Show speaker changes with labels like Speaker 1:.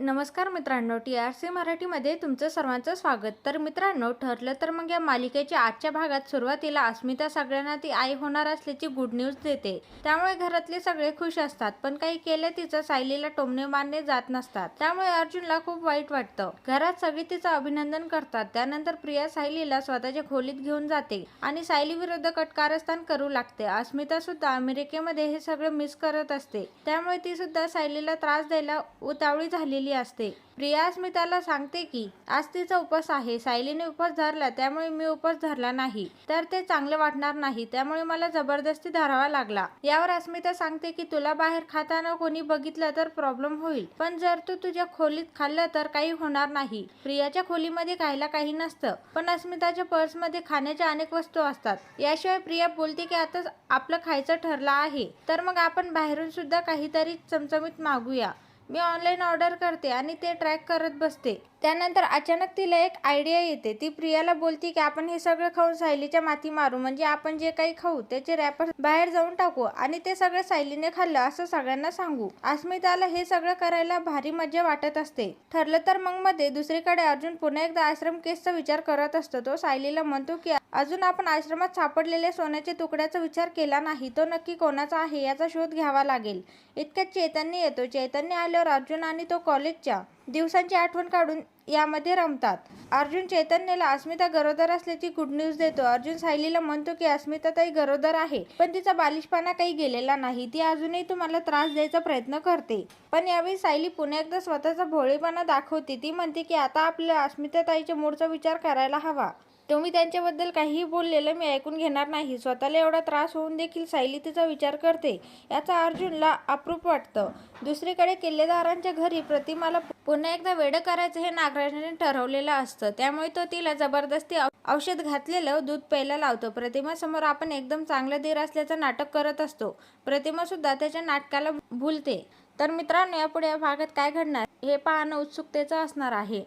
Speaker 1: नमस्कार मित्रांनो T R C मराठीमध्ये तुमचं सर्वांचं स्वागत. तर मित्रांनो ठरलं तर मग या मालिकेच्या आजच्या भागात सुरुवातीला अस्मिता सगळ्यांना ती आई होणार असल्याची गुड न्यूज देते. त्यामुळे घरातले सगळे खुश असतात पण काही केलं तिचं सायलीला टोमणे मारणे जात नसतात. त्यामुळे अर्जुनला खूप वाईट वाटतं. घरात सगळे तिचं अभिनंदन करतात. त्यानंतर प्रिया सायलीला स्वतःच्या खोलीत घेऊन जाते आणि सायली विरुद्ध कटकारस्थान करू लागते. अस्मिता सुद्धा अमेरिकेमध्ये हे सगळं मिस करत असते. त्यामुळे ती सुद्धा सायलीला त्रास द्यायला उतावळी झालेली असते. प्रिया अस्मिताला सांगते की आज तिचा उपवास आहे. सायलीने उपवास धरला त्यामुळे मी उपवास धरला नाही. तर ते चांगले वाटणार नाही. त्यामुळे मला जबरदस्ती धरावा लागला. यावर अस्मिता सांगते की तुला बाहेर खाताना कोणी बघितलं तर प्रॉब्लेम होईल. पण जर तू तुझ्या खोलीत खाल्लं तर काही होणार नाही. प्रियाच्या खोलीमध्ये खायला काही नसतं. पण अस्मिताच्या पर्समध्ये खाण्याच्या अनेक वस्तू असतात. याशिवाय प्रिया बोलते की आता आपलं खायचं ठरलं आहे. तर मग आपण बाहेरून सुद्धा काहीतरी चमचमीत मागूया. मी ऑनलाईन ऑर्डर करते आणि ते ट्रॅक करत बसते. त्यानंतर अचानक तिला एक आयडिया येते. ती प्रियाला बोलते की आपण हे सगळं खाऊन सायलीच्या माती मारू. म्हणजे आपण जे काही खाऊ त्याचे रॅपर बाहेर जाऊन टाकू आणि ते सगळं सायलीने खाल्लं असं सगळ्यांना सांगू. अस्मिताला हे सगळं करायला भारी मजा वाटत असते. ठरलं तर मग मध्ये दुसरीकडे अर्जुन पुन्हा एकदा आश्रम केसचा विचार करत असतो. तो सायलीला म्हणतो की अजून आपण आश्रमात सापडलेल्या सोन्याच्या तुकड्याचा विचार केला नाही तो नक्की कोणाचा आहे याचा शोध घ्यावा लागेल. इतक्यात चैतन्य येतो. चैतन्य आल्यावर अर्जुन आणि तो कॉलेजच्या दिवसांची आठवण काढून यामध्ये रमतात. अर्जुन चैतन्यला अस्मिता गरोदर असल्याची गुड न्यूज देतो. अर्जुन सायलीला म्हणतो की अस्मिता ताई गरोदर आहे पण तिचा बालिशपणा काही गेलेला नाही. ती अजूनही तुम्हाला त्रास द्यायचा प्रयत्न करते. पण यावेळी सायली पुन्हा एकदा स्वतःचा भोळेपणा दाखवते. ती म्हणते की आता आपल्या अस्मिता ताईच्या मूळचा विचार करायला हवा. तुम्ही त्यांच्याबद्दल काहीही बोललेलं मी ऐकून घेणार नाही. स्वतःला एवढा त्रास होऊन देखील सायली तिचा विचार करते. याचा अर्जुनला अप्रूप वाटतं. दुसरीकडे किल्लेदारांच्या घरी प्रतिमाला पुन्हा एकदा वेडं करायचं हे नाग नागराजाने ठरवलेलं असतं. त्यामुळे तो तिला जबरदस्ती औषध घातलेलं दूध प्यायला लावतो. प्रतिमा समोर आपण एकदम चांगलं धीर असल्याचं नाटक करत असतो. प्रतिमा सुद्धा त्याच्या नाटकाला भूलते. तर मित्रांनो यापुढे या भागात काय घडणार हे पाहणं उत्सुकतेचं असणार आहे.